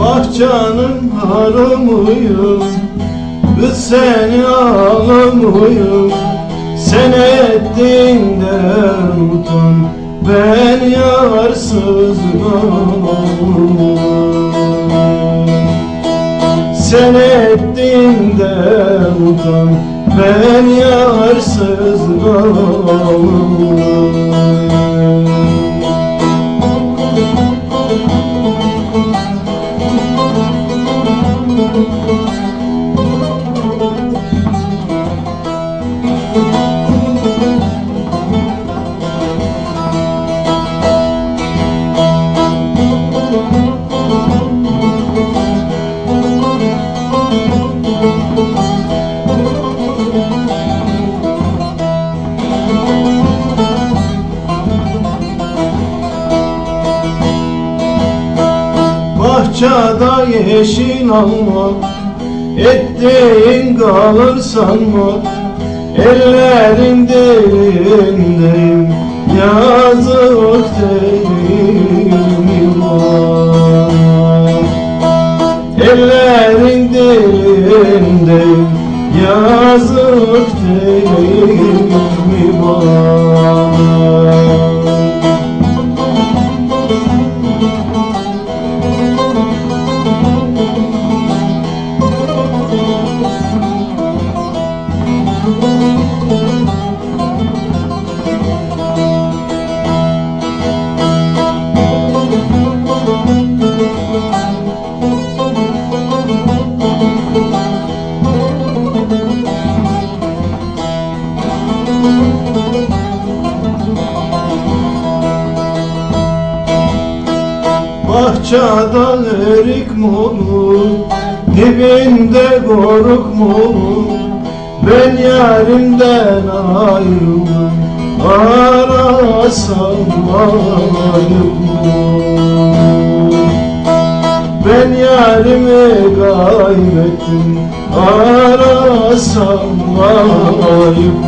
Bahçanın harımıyız Biz seni ağlamıyız Sen ettiğinden utan Ben yarsızım. Sen ettiğinden utan ben yarsız kaldım Bahçada yeşil alma Ettiğin kalır sanma Ellerin dilindeyim Yazık var Ellerin dilindeyim Yazık değil Bahçada erik mi olur Dibinde koruk mu olur Ben yarimden ayrıldım Arasam ayıp mı? Ben yarimi kaybettim Arasam ayıp